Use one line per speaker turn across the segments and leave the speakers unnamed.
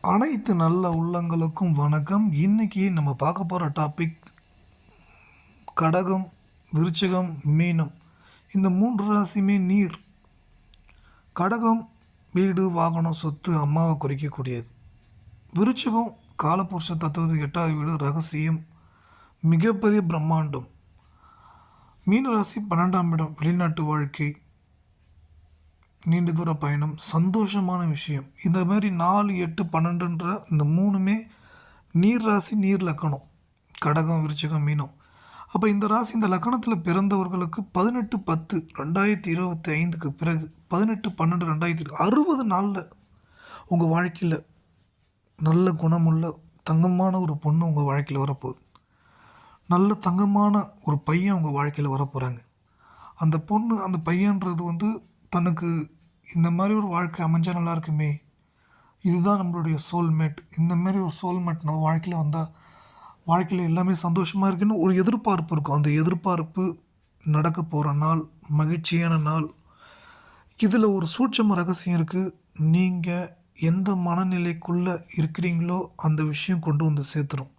அனைத்து நல்ல உள்ளங்களுக்கும் வணக்கம். இன்னைக்கு நம்ம பார்க்க போகிற டாபிக் கடகம் விருச்சிகம் மீனம். இந்த மூன்று ராசியுமே நீர். கடகம் வீடு வாகனம் சொத்து அம்மாவை குறிக்கக்கூடியது. விருச்சிகம் காலபுருஷ தத்துவத்துக்கு எட்டாவது வீடு ரகசியம் மிகப்பெரிய பிரம்மாண்டம். மீன ராசி பன்னெண்டாம் இடம் வெளிநாட்டு வாழ்க்கை. நீண்ட தூர பயணம் சந்தோஷமான விஷயம். இந்த மாதிரி நாலு எட்டு பன்னெண்டுன்ற இந்த மூணுமே நீர் ராசி நீர் லக்கணம். கடகம் விருச்சகம் மீனம். அப்போ இந்த ராசி இந்த லக்கணத்தில் பிறந்தவர்களுக்கு பதினெட்டு பத்து ரெண்டாயிரத்தி இருபத்தி ஐந்துக்கு பிறகு பதினெட்டு பன்னெண்டு ரெண்டாயிரத்தி அறுபது நாளில் உங்கள் வாழ்க்கையில் நல்ல குணமுள்ள தங்கமான ஒரு பொண்ணு உங்கள் வாழ்க்கையில் வரப்போகுது. நல்ல தங்கமான ஒரு பையன் உங்கள் வாழ்க்கையில் வரப்போகிறாங்க அந்த பொண்ணு அந்த பையன்றது வந்து தனக்கு இந்த மாதிரி ஒரு வாழ்க்கை அமைஞ்சால் நல்லா இருக்குமே. இதுதான் நம்மளுடைய சோல்மேட் இந்த மாதிரி ஒரு சோல்மேட் நம்ம வாழ்க்கையில் வந்தால் வாழ்க்கையில் எல்லாமே சந்தோஷமாக இருக்குன்னு ஒரு எதிர்பார்ப்பு இருக்கும். அந்த எதிர்பார்ப்பு நடக்க போகிற நாள் மகிழ்ச்சியான நாள். இதில் ஒரு சூட்சம ரகசியம் இருக்குது நீங்கள் எந்த மனநிலைக்குள்ளே இருக்கிறீங்களோ அந்த விஷயம் கொண்டு வந்து சேர்த்துரும்.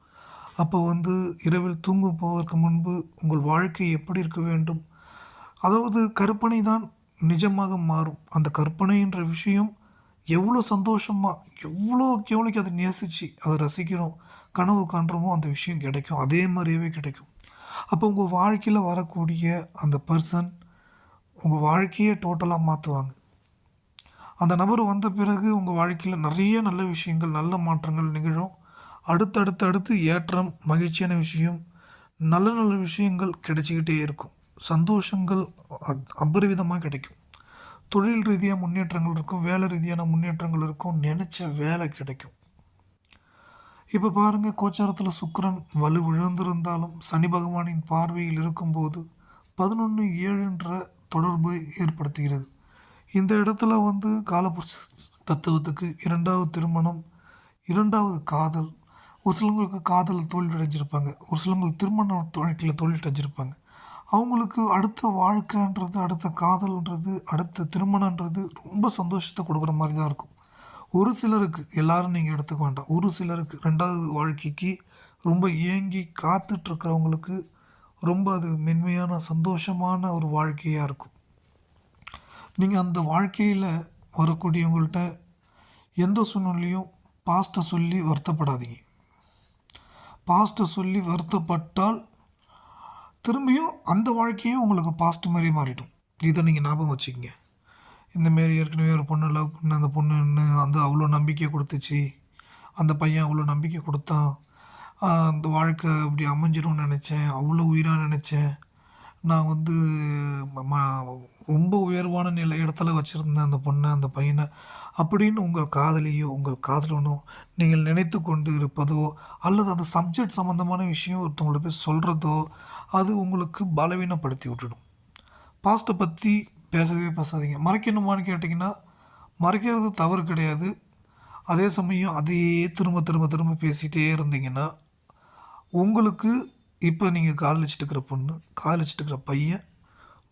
அப்போ வந்து இரவில் தூங்க போவதற்கு முன்பு உங்கள் வாழ்க்கை எப்படி இருக்க வேண்டும்? அதாவது கற்பனை தான் நிஜமாக மாறும். அந்த கற்பனைன்ற விஷயம் எவ்வளோ சந்தோஷமாக எவ்வளோ எவ்வளோக்கு அதை நேசித்து அதை ரசிக்கிறோம் கனவு காண்றோமோ அந்த விஷயம் கிடைக்கும். அதே மாதிரியவே கிடைக்கும். அப்போ உங்கள் வாழ்க்கையில் வரக்கூடிய அந்த பர்சன் உங்கள் வாழ்க்கையே டோட்டலாக மாற்றுவாங்க அந்த நபர் வந்த பிறகு உங்கள் வாழ்க்கையில் நிறைய நல்ல விஷயங்கள் நல்ல மாற்றங்கள் நிகழும். அடுத்தடுத்து அடுத்து ஏற்றம் மகிழ்ச்சியான விஷயம் நல்ல நல்ல விஷயங்கள் கிடைச்சிக்கிட்டே இருக்கும். சந்தோஷங்கள் அபரிவிதமாக கிடைக்கும். தொழில் ரீதியாக முன்னேற்றங்கள் இருக்கும் வேலை ரீதியான முன்னேற்றங்கள் இருக்கும் நினச்ச வேலை கிடைக்கும். இப்போ பாருங்கள் கோச்சாரத்தில் சுக்கரன் வலு விழுந்திருந்தாலும் சனி பகவானின் பார்வையில் இருக்கும்போது பதினொன்று ஏழுன்ற தொடர்பு ஏற்படுத்துகிறது. இந்த இடத்துல வந்து காலபுருஷ தத்துவத்துக்கு இரண்டாவது திருமணம் இரண்டாவது காதல். ஒரு சிலவங்களுக்கு காதல் தோல்வி அடைஞ்சிருப்பாங்க ஒரு சிலவங்களுக்கு திருமண வாழ்க்கையில் தோல்வி அடைஞ்சிருப்பாங்க அவங்களுக்கு அடுத்த வாழ்க்கைன்றது அடுத்த காதல்ன்றது அடுத்த திருமணன்றது ரொம்ப சந்தோஷத்தை கொடுக்குற மாதிரி தான் இருக்கும். ஒரு சிலருக்கு எல்லாரும் நீங்கள் எடுத்துக்க வேண்டாம். ஒரு சிலருக்கு ரெண்டாவது வாழ்க்கைக்கு ரொம்ப ஏங்கி காத்துட்ருக்கிறவங்களுக்கு ரொம்ப அது மென்மையான சந்தோஷமான ஒரு வாழ்க்கையாக இருக்கும். நீங்கள் அந்த வாழ்க்கையில் வரக்கூடியவங்கள்ட்ட எந்த சூழ்நிலையும் பாஸ்ட்டை சொல்லி வருத்தப்படாதீங்க. பாஸ்ட்டை சொல்லி வருத்தப்பட்டால் திரும்பியும் அந்த வாழ்க்கையும் உங்களுக்கு பாஸ்ட் மாதிரி மாறிடும். இதை நீங்கள் ஞாபகம் வச்சுக்கோங்க. இந்தமாரி ஏற்கனவே ஒரு பொண்ணு லவ் பண்ண அந்த பொண்ணு என்ன வந்து அவ்வளோ நம்பிக்கை கொடுத்துச்சு. அந்த பையன் அவ்வளோ நம்பிக்கை கொடுத்தான். அந்த வாழ்க்கை இப்படி அமைஞ்சிரும்னு நினச்சேன். அவ்வளோ உயிராக நினச்சேன். நான் வந்து ம- ரொம்ப உயர்வான நிலை இடத்துல வச்சுருந்தேன் அந்த பொண்ணை அந்த பையனை. அப்படின்னு உங்கள் காதலியோ உங்கள் காதலனோ நீங்கள் நினைத்து கொண்டு இருப்பதோ அல்லது அந்த சப்ஜெக்ட் சம்மந்தமான விஷயம் ஒருத்தவங்களை போய் சொல்கிறதோ அது உங்களுக்கு பலவீனப்படுத்தி விட்டுடும் பாஸ்ட்டை பற்றி பேசவே பேசாதீங்க. மறைக்கணுமான்னு கேட்டிங்கன்னா மறைக்கிறது தவறு கிடையாது. அதே சமயம் அதையே திரும்ப திரும்ப திரும்ப பேசிகிட்டே இருந்தீங்கன்னா உங்களுக்கு இப்போ நீங்கள் காதலிச்சிட்டு இருக்கிற பொண்ணு காதலிச்சிட்டு இருக்கிற பையன்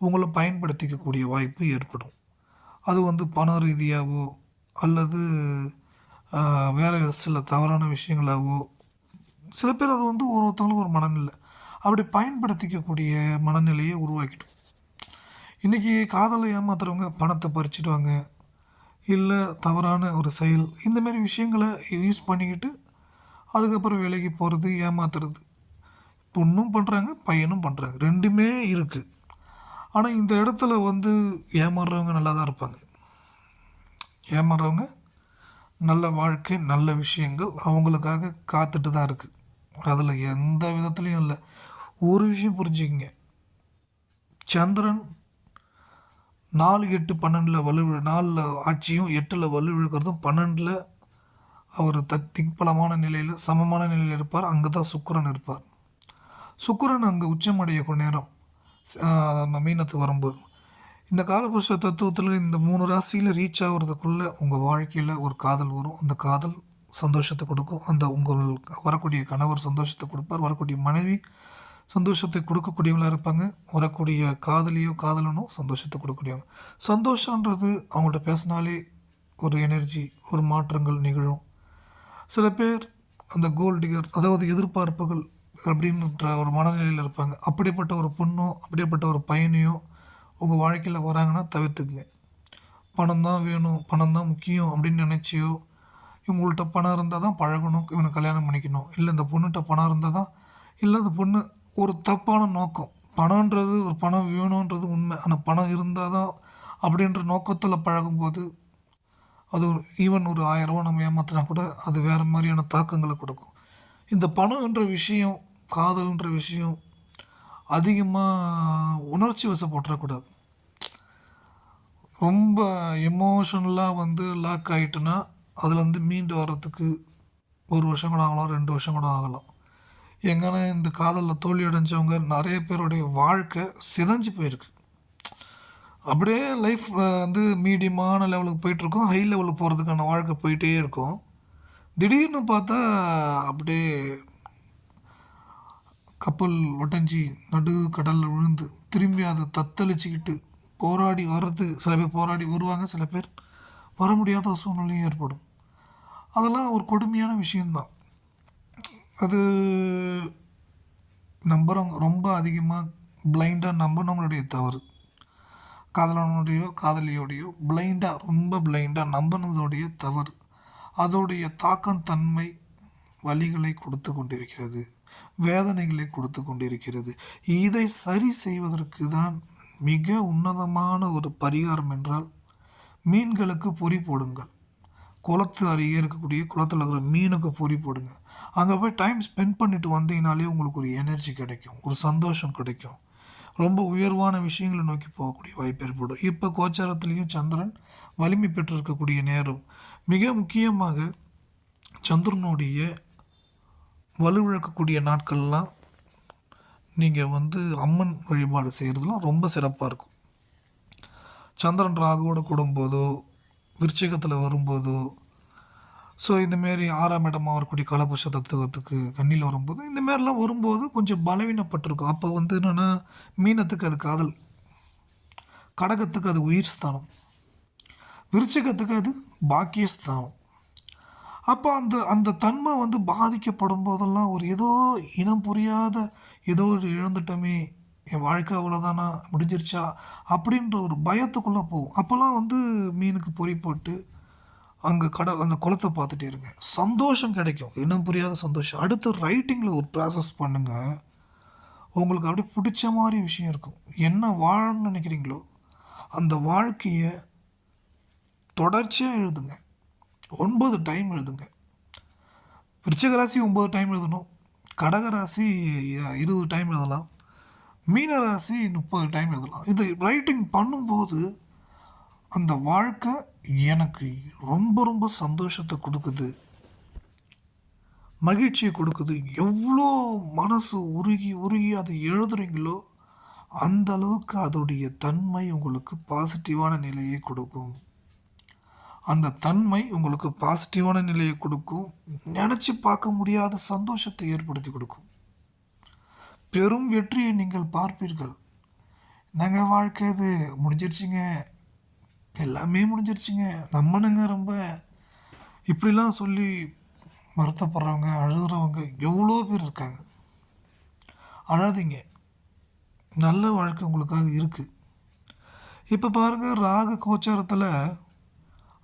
உங்களை பயன்படுத்திக்கக்கூடிய வாய்ப்பு ஏற்படும். அது வந்து பண ரீதியாகவோ அல்லது வேறு சில தவறான விஷயங்களாகவோ சில பேர் அது வந்து ஒரு ஒருத்தவங்களுக்கு ஒரு மனநிலை. அப்படி பயன்படுத்திக்கக்கூடிய மனநிலையை உருவாக்கிடும். இன்றைக்கி காதலை ஏமாத்துறவங்க பணத்தை பறிச்சிடுவாங்க இல்லை தவறான ஒரு செயல் இந்தமாரி விஷயங்களை யூஸ் பண்ணிக்கிட்டு அதுக்கப்புறம் விலைக்கு போகிறது ஏமாத்துறது. பொண்ணும் பண்ணுறாங்க பையனும் பண்ணுறாங்க ரெண்டுமே இருக்குது ஆனால் இந்த இடத்துல வந்து ஏமாறுறவங்க நல்லா தான் இருப்பாங்க. ஏமாறுறவங்க நல்ல வாழ்க்கை நல்ல விஷயங்கள் அவங்களுக்காக காத்துட்டு தான் இருக்குது அதில் எந்த விதத்துலையும் இல்லை. ஒரு விஷயம் புரிஞ்சுக்கிங்க. சந்திரன் நாலு எட்டு பன்னெண்டில் வலு நாலில் ஆட்சியும் எட்டில் வலு விழுக்கிறதும் பன்னெண்டில் அவர் தக் திக்பலமான நிலையில் சமமான நிலையில் இருப்பார். அங்கே தான் சுக்கரன் இருப்பார். சுக்கரன் அங்கே உச்சமடையக்கூடிய நேரம் நம்ம மீனத்துக்கு வரும்போது. இந்த காலபுருஷ தத்துவத்தில் இந்த மூணு ராசியில் ரீச் ஆகுறதுக்குள்ளே உங்கள் வாழ்க்கையில் ஒரு காதல் வரும். அந்த காதல் சந்தோஷத்தை கொடுக்கும். அந்த உங்கள் வரக்கூடிய கணவர் சந்தோஷத்தை கொடுப்பார். வரக்கூடிய மனைவி சந்தோஷத்தை கொடுக்கக்கூடியவங்களா இருப்பாங்க. வரக்கூடிய காதலியோ காதலனோ சந்தோஷத்தை கொடுக்கக்கூடியவங்க. சந்தோஷன்றது அவங்கள்ட்ட பேசினாலே ஒரு எனர்ஜி ஒரு மாற்றங்கள் நிகழும். சில பேர் அந்த கோல்டிகர் அதாவது எதிர்பார்ப்புகள் அப்படின்ற ஒரு மனநிலையில் இருப்பாங்க. அப்படிப்பட்ட ஒரு பொண்ணோ அப்படிப்பட்ட ஒரு பையனையோ உங்கள் வாழ்க்கையில் வராங்கன்னா தவிர்த்துக்குங்க. பணம் தான் வேணும் பணம் தான் முக்கியம் அப்படின்னு நினச்சியோ இவங்கள்ட்ட பணம் இருந்தால் தான் பழகணும் இவனை கல்யாணம் பண்ணிக்கணும். இல்லை இந்த பொண்ணுகிட்ட பணம் இருந்தால் தான் இல்லை அந்த பொண்ணு ஒரு தப்பான நோக்கம். பணன்றது ஒரு பணம் வேணுன்றது உண்மை. ஆனால் பணம் இருந்தால் தான் அப்படின்ற நோக்கத்தில் பழகும்போது அது ஒரு ஈவன் ஒரு ஆயிரரூவா நம்ம ஏமாத்தினா கூட அது வேறு மாதிரியான தாக்கங்களை கொடுக்கும். இந்த பணம் என்ற விஷயம் காதல்ன்ற விஷயம் அதிகமாக உணர்ச்சி வசப்பட்டுறக்கூடாது. ரொம்ப எமோஷனலாக வந்து லாக் ஆகிட்டுனா அதுலேருந்து மீண்டு வர்றதுக்கு ஒரு வருஷம் கூட ஆகலாம் ரெண்டு வருஷம் கூட ஆகலாம். எங்கன்னா இந்த காதலில் தோல்வி அடைஞ்சவங்க நிறைய பேருடைய வாழ்க்கை சிதஞ்சு போயிருக்கு. அப்படியே லைஃப் வந்து மீடியமான லெவலுக்கு போயிட்டுருக்கோம் ஹை லெவலுக்கு போகிறதுக்கான வாழ்க்கை போயிட்டே இருக்கும். திடீர்னு பார்த்தா அப்படியே கப்பல் ஒட்டஞ்சி நடு கடலில் விழுந்து திரும்பி அதை தத்தளிச்சுக்கிட்டு போராடி வர்றது சில பேர் போராடி வருவாங்க சில பேர் வர முடியாத சூழ்நிலையும் ஏற்படும். அதெல்லாம் ஒரு கொடுமையான விஷயந்தான் அது நம்புகிறவங்க ரொம்ப அதிகமாக பிளைண்டாக நம்பினவங்களுடைய தவறு. காதலனுடையோ காதலியோடையோ பிளைண்டாக ரொம்ப பிளைண்டாக நம்பினதோடைய தவறு. அதோடைய தாக்கம் தன்மை வலிகளை கொடுத்து கொண்டிருக்கிறது. வேதனைகளை கொடுத்து கொண்டிருக்கிறது. இதை சரி செய்வதற்கு தான் மிக உன்னதமான ஒரு பரிகாரம் என்றால் மீன்களுக்கு பொறி போடுங்கள். குளத்து அருகே இருக்கக்கூடிய குளத்தில் இருக்கிற மீனுக்கு பொறி போடுங்க. அங்கே போய் டைம் ஸ்பெண்ட் பண்ணிட்டு வந்தீங்கனாலே உங்களுக்கு ஒரு எனர்ஜி கிடைக்கும் ஒரு சந்தோஷம் கிடைக்கும். ரொம்ப உயர்வான விஷயங்களை நோக்கி போகக்கூடிய வாய்ப்பு ஏற்படும். இப்போ கோச்சாரத்துலேயும் சந்திரன் வலிமை பெற்றிருக்கக்கூடிய நேரம். மிக முக்கியமாக சந்திரனுடைய வலுவிழக்கக்கூடிய நாட்கள்லாம் நீங்கள் வந்து அம்மன் வழிபாடு செய்கிறதுலாம் ரொம்ப சிறப்பாக இருக்கும். சந்திரன் ராகுவோட கூடும்போதோ விருச்சிகத்தில் வரும்போதோ ஸோ இந்தமாரி ஆறாம் இடமாக வரக்கூடிய கலபுஷ தத்துவத்துக்கு கண்ணியில் வரும்போது இந்தமாரிலாம் வரும்போது கொஞ்சம் பலவீனப்பட்டிருக்கும். அப்போ வந்து என்னென்னா மீனத்துக்கு அது காதல் கடகத்துக்கு அது உயிர் ஸ்தானம் விருச்சிகத்துக்கு அது பாக்கியஸ்தானம். அப்போ அந்த அந்த தன்மை வந்து பாதிக்கப்படும் போதெல்லாம் ஒரு ஏதோ இனம் புரியாத ஏதோ ஒரு இழந்துட்டோமே என் வாழ்க்கை அவ்வளோதானா முடிஞ்சிருச்சா அப்படின்ற ஒரு பயத்துக்குள்ளே போகும். அப்போல்லாம் வந்து மீனுக்கு பொறி போட்டு அங்கே கடல் அந்த குளத்தை பார்த்துட்டே இருங்க. சந்தோஷம் கிடைக்கும். இனம் புரியாத சந்தோஷம். அடுத்து ரைட்டிங்கில் ஒரு ப்ராசஸ் பண்ணுங்கள் உங்களுக்கு அப்படியே பிடிச்ச மாதிரி விஷயம் இருக்கும். என்ன வாழணும்னு நினைக்கிறீங்களோ அந்த வாழ்க்கையை தொடர்ச்சியாக எழுதுங்க. ஒன்பது டைம் எழுதுங்க. விருச்சிக ராசி ஒம்பது டைம் எழுதணும். கடக ராசி இருபது டைம் எழுதலாம். மீன ராசி முப்பது டைம் எழுதலாம். இது ரைட்டிங் பண்ணும்போது அந்த வாழ்க்கை எனக்கு ரொம்ப ரொம்ப சந்தோஷத்தை கொடுக்குது. மகிழ்ச்சியை கொடுக்குது. எவ்வளோ மனசு உருகி உருகி அதை எழுதுறீங்களோ அந்த அளவுக்கு அதோடைய தன்மை உங்களுக்கு பாசிட்டிவான நிலையை கொடுக்கும். அந்த தன்மை உங்களுக்கு பாசிட்டிவான நிலையை கொடுக்கும். நினச்சி பார்க்க முடியாத சந்தோஷத்தை ஏற்படுத்தி கொடுக்கும். பெரும் வெற்றியை நீங்கள் பார்ப்பீர்கள். நாங்கள் வாழ்க்கை இது? முடிஞ்சிருச்சுங்க. எல்லாமே முடிஞ்சிருச்சுங்க. நம்மனுங்க ரொம்ப. இப்படிலாம் சொல்லி வருத்தப்படுறவங்க அழுகிறவங்க எவ்வளோ பேர் இருக்காங்க. அழாதீங்க. நல்ல வாழ்க்கை உங்களுக்காக இருக்குது இப்போ பாருங்கள் ராகு கோச்சாரத்தில்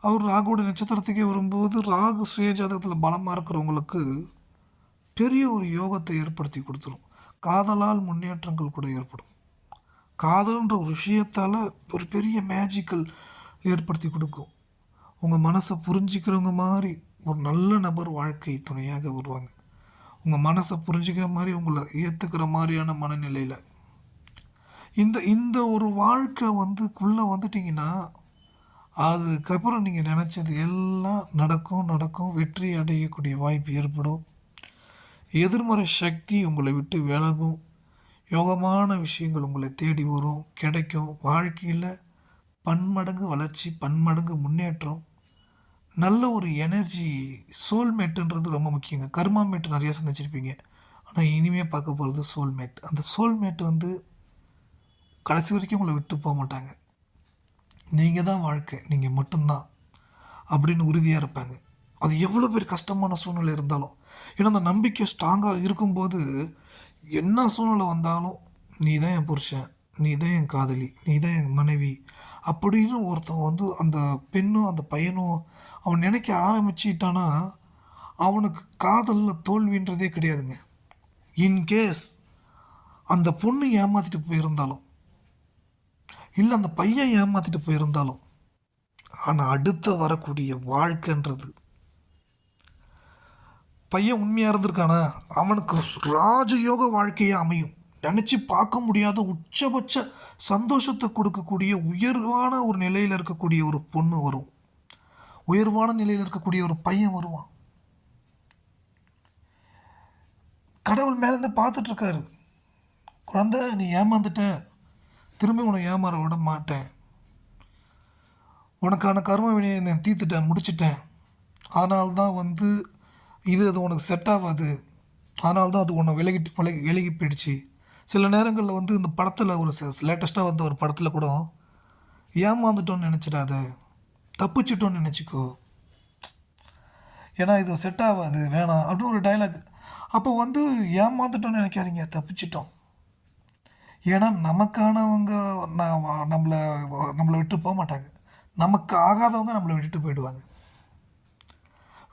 அவர் ராகுவோட நட்சத்திரத்துக்கே வரும்போது ராகு சுயஜாதகத்தில் பலமாக இருக்கிறவங்களுக்கு பெரிய ஒரு யோகத்தை ஏற்படுத்தி கொடுத்துரும். காதலால் முன்னேற்றங்கள் கூட ஏற்படும். காதல்ன்ற ஒரு விஷயத்தால் ஒரு பெரிய மேஜிக்கல் ஏற்படுத்தி கொடுக்கும். உங்கள் மனசை புரிஞ்சிக்கிறவங்க மாதிரி ஒரு நல்ல நபர் வாழ்க்கை துணையாக வருவாங்க. உங்கள் மனசை புரிஞ்சுக்கிற மாதிரி உங்களை ஏற்றுக்கிற மாதிரியான மனநிலையில். இந்த இந்த ஒரு வாழ்க்கை வந்துக்குள்ளே வந்துட்டிங்கன்னா அதுக்கப்புறம் நீங்கள் நினச்சது எல்லாம் நடக்கும் நடக்கும். வெற்றி அடையக்கூடிய வாய்ப்பு ஏற்படும். எதிர்மறை சக்தி உங்களை விட்டு விலகும். யோகமான விஷயங்கள் உங்களை தேடி வரும் கிடைக்கும். வாழ்க்கையில் பன்மடங்கு வளர்ச்சி பன்மடங்கு முன்னேற்றம். நல்ல ஒரு எனர்ஜி சோல்மேட்டுன்றது ரொம்ப முக்கியங்க. கர்மாமேட் நிறையா சந்திச்சிருப்பீங்க. ஆனால் இனிமேல் பார்க்க போகிறது சோல்மேட் அந்த சோல்மேட் வந்து கடைசி வரைக்கும் உங்களை விட்டு போக மாட்டாங்க. நீங்கள் தான் வாழ்க்கை நீங்கள் மட்டும்தான் அப்படின்னு உறுதியாக இருப்பாங்க. அது எவ்வளோ பேர் கஷ்டமான சூழ்நிலை இருந்தாலும் ஏன்னா அந்த நம்பிக்கை ஸ்ட்ராங்காக இருக்கும்போது என்ன சூழ்நிலை வந்தாலும் நீ தான் என் புருஷன் நீ தான் என் காதலி நீ தான் என் மனைவி அப்படின்னு ஒருத்தன் வந்து அந்த பெண்ணும் அந்த பையனும் அவன் நினைக்க ஆரம்பிச்சிட்டானா அவனுக்கு காதலில் தோல்வின்றதே கிடையாதுங்க. இன்கேஸ் அந்த பொண்ணு ஏமாத்திட்டு போயிருந்தாலும் இல்லை அந்த பையன் ஏமாத்திட்டு போயிருந்தாலும். ஆனால் அடுத்த வரக்கூடிய வாழ்க்கைன்றது. பையன் உண்மையாக இருந்திருக்கானா? அவனுக்கு ராஜயோக வாழ்க்கையே அமையும். நினச்சி பார்க்க முடியாத உச்சபட்ச சந்தோஷத்தை கொடுக்கக்கூடிய உயர்வான ஒரு நிலையில் இருக்கக்கூடிய ஒரு பொண்ணு வரும். உயர்வான நிலையில் இருக்கக்கூடிய ஒரு பையன் வருவான். கடவுள் மேலேருந்து பார்த்துட்ருக்காரு குழந்தை நீ ஏமாந்துட்ட. திரும்பி உன்னை ஏமாற விட மாட்டேன். உனக்கான கர்ம வினையை நான் தீர்த்துட்டேன் முடிச்சிட்டேன். அதனால தான் வந்து இது அது உனக்கு செட் ஆகாது. அதனால தான் அது உன்னை விலகிட்டு விலகி விலகி போயிடுச்சு. சில நேரங்களில் வந்து இந்த படத்தில் ஒரு லேட்டஸ்ட்டாக வந்த ஒரு படத்தில் கூட ஏமாந்துட்டோன்னு நினச்சிடாத. தப்பிச்சிட்டோன்னு நினச்சிக்கோ. ஏன்னா இது செட் ஆகாது வேணாம் அப்படின்னு ஒரு டைலாக் அப்போ வந்து ஏமாந்துட்டோன்னு நினைக்காதீங்க தப்பிச்சிட்டோம். ஏன்னா நமக்கானவங்க நான் நம்மளை நம்மளை விட்டு போக மாட்டாங்க. நமக்கு ஆகாதவங்க நம்மளை விட்டுட்டு போயிடுவாங்க.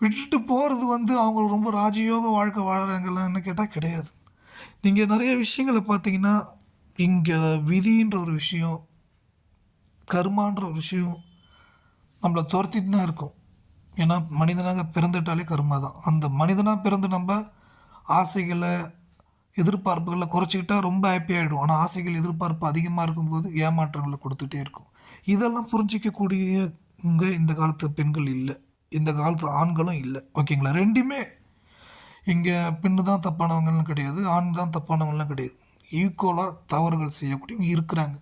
விட்டுட்டு போகிறது வந்து அவங்க ரொம்ப ராஜயோக வாழ்க்கை வாழ்கிறாங்களான்னு கேட்டால் கிடையாது. நீங்கள் நிறைய விஷயங்களை பார்த்தீங்கன்னா இங்கே விதின்ற ஒரு விஷயம் கர்மான்ற ஒரு விஷயம் நம்மளை துரத்திட்டு தான் இருக்கும். ஏன்னா மனிதனாக பிறந்துட்டாலே கர்மா தான் அந்த மனிதனாக பிறந்து நம்ம ஆசைகளை எதிர்பார்ப்புகளை குறைச்சிக்கிட்டா ரொம்ப ஹாப்பி ஆகிடும் ஆனால் ஆசைகள் எதிர்பார்ப்பு அதிகமாக இருக்கும்போது ஏமாற்றங்களை கொடுத்துட்டே இருக்கும். இதெல்லாம் புரிஞ்சிக்கக்கூடியவங்க இந்த காலத்து பெண்கள் இல்லை. இந்த காலத்து ஆண்களும் இல்லை. ஓகேங்களா? ரெண்டுமே இங்கே பெண்ணு தான் தப்பானவங்கலாம் கிடையாது ஆண் தான் தப்பானவங்கலாம் கிடையாது. ஈக்குவலாக தவறுகள் செய்யக்கூடியவங்க இருக்கிறாங்க.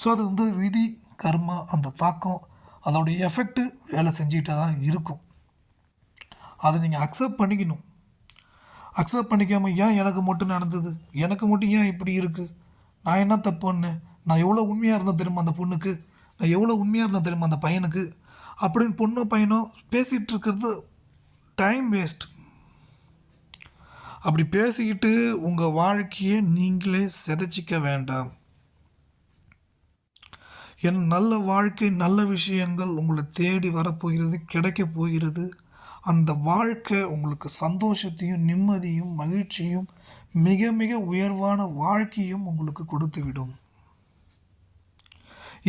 ஸோ அது வந்து விதி கர்மா அந்த தாக்கம் அதோடைய எஃபெக்ட்டு வேலை செஞ்சுக்கிட்டே தான் இருக்கும். அதை நீங்கள் அக்செப்ட் பண்ணிக்கணும். அக்செப்ட் பண்ணிக்காமல் ஏன் எனக்கு மட்டும் நடந்தது? எனக்கு மட்டும் ஏன் இப்படி இருக்குது நான் என்ன தப்பு பண்ணேன் நான் எவ்வளோ உண்மையாக இருந்தேன் தெரியுமா அந்த பொண்ணுக்கு? நான் எவ்வளோ உண்மையாக இருந்தேன் தெரியுமா அந்த பையனுக்கு? அப்படின்னு பொண்ணோ பையனோ பேசிகிட்டு இருக்கிறது டைம் வேஸ்ட் அப்படி பேசிக்கிட்டு உங்கள் வாழ்க்கையை நீங்களே சிதைச்சிக்க வேண்டாம். என் நல்ல வாழ்க்கை நல்ல விஷயங்கள் உங்களை தேடி வரப்போகிறது கிடைக்க போகிறது. அந்த வாழ்க்கை உங்களுக்கு சந்தோஷத்தையும் நிம்மதியும் மகிழ்ச்சியும் மிக மிக உயர்வான வாழ்க்கையும் உங்களுக்கு கொடுத்துவிடும்.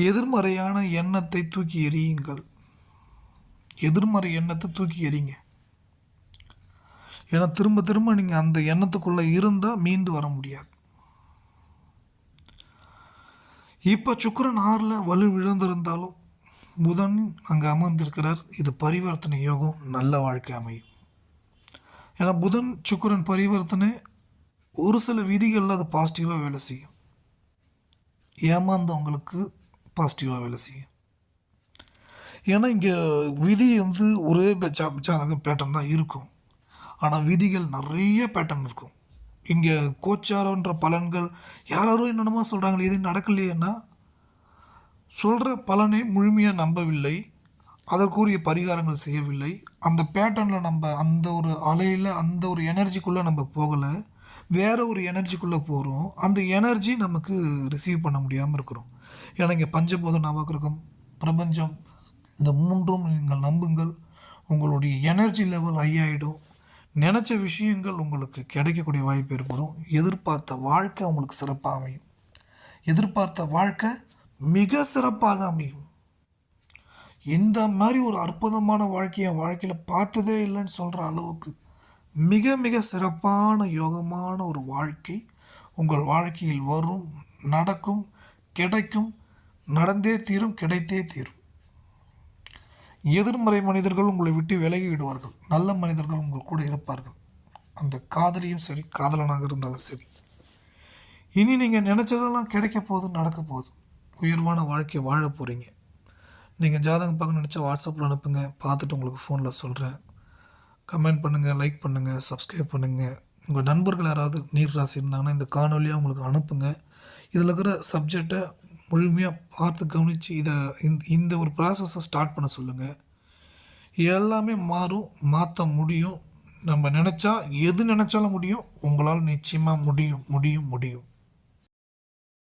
எதிர்மறையான எண்ணத்தை தூக்கி எறியுங்கள். எதிர்மறை எண்ணத்தை தூக்கி எறிங்க. ஏன்னா திரும்ப திரும்ப நீங்கள் அந்த எண்ணத்துக்குள்ளே இருந்தால் மீண்டு வர முடியாது. இப்போ சுக்கரன் ஆறில் வலு விழுந்திருந்தாலும் புதன் அங்கே அமர்ந்திருக்கிறார். இது பரிவர்த்தனை யோகம். நல்ல வாழ்க்கை அமையும். ஏன்னா புதன் சுக்கரன் பரிவர்த்தனை ஒரு சில விதிகளில் அது பாசிட்டிவாக வேலை செய்யும். ஏமாந்தவங்களுக்கு பாசிட்டிவாக வேலை செய்யும். ஏன்னா இங்கே விதி வந்து ஒரே ஜாதகம் பேட்டர்ன் தான் இருக்கும். ஆனால் விதிகள் நிறைய பேட்டர்ன் இருக்கும். இங்கே கோச்சாரன்ற பலன்கள் யாரோ என்னென்னமோ சொல்கிறாங்களே இது நடக்கலையேன்னா சொல்கிற பலனை முழுமையாக நம்பவில்லை. அதற்குரிய பரிகாரங்கள் செய்யவில்லை. அந்த பேட்டர்னில் நம்ம அந்த ஒரு அலையில் அந்த ஒரு எனர்ஜிக்குள்ளே நம்ம போகலை. வேறு ஒரு எனர்ஜிக்குள்ளே போகிறோம் அந்த எனர்ஜி நமக்கு ரிசீவ் பண்ண முடியாமல் இருக்கிறோம். ஏன்னா இங்கே பஞ்சபோத நவக்கிரகம் பிரபஞ்சம் இந்த மூன்றும் நீங்கள் நம்புங்கள். உங்களுடைய எனர்ஜி லெவல் ஹை ஆகிடும் நினச்ச விஷயங்கள் உங்களுக்கு கிடைக்கக்கூடிய வாய்ப்பு ஏற்படும். எதிர்பார்த்த வாழ்க்கை உங்களுக்கு சிறப்பாக அமையும். எதிர்பார்த்த வாழ்க்கை மிக சிறப்பாக அமையும். இந்த மாதிரி ஒரு அற்புதமான வாழ்க்கையை என் வாழ்க்கையில் பார்த்ததே இல்லைன்னு சொல்கிற அளவுக்கு மிக மிக சிறப்பான யோகமான ஒரு வாழ்க்கை உங்கள் வாழ்க்கையில் வரும் நடக்கும் கிடைக்கும் நடந்தே தீரும் கிடைத்தே தீரும். எதிர்மறை மனிதர்கள் உங்களை விட்டு விலகி விடுவார்கள் நல்ல மனிதர்கள் உங்கள் கூட இருப்பார்கள். அந்த காதலியும் சரி காதலனாக இருந்தாலும் சரி. இனி நீங்கள் நினச்சதெல்லாம் கிடைக்க போகுது நடக்க போகுது. உயர்வான வாழ்க்கையை வாழ போகிறீங்க நீங்கள் ஜாதகம் பார்க்க நினச்சா வாட்ஸ்அப்பில் அனுப்புங்க. பார்த்துட்டு உங்களுக்கு ஃபோனில் சொல்கிறேன் கமெண்ட் பண்ணுங்கள் லைக் பண்ணுங்கள் சப்ஸ்கிரைப் பண்ணுங்கள் உங்கள் நண்பர்கள் யாராவது நீர் ராசி இருந்தாங்கன்னா இந்த காணொலியாக உங்களுக்கு அனுப்புங்க. இதில் இருக்கிற சப்ஜெக்டை முழுமையாக பார்த்து கவனித்து இதை இந்த இந்த ஒரு ப்ராசஸை ஸ்டார்ட் பண்ண சொல்லுங்கள் எல்லாமே மாறும் மாற்ற முடியும். நம்ம நினச்சா எது நினச்சாலும் முடியும். உங்களால் நிச்சயமாக முடியும் முடியும் முடியும்.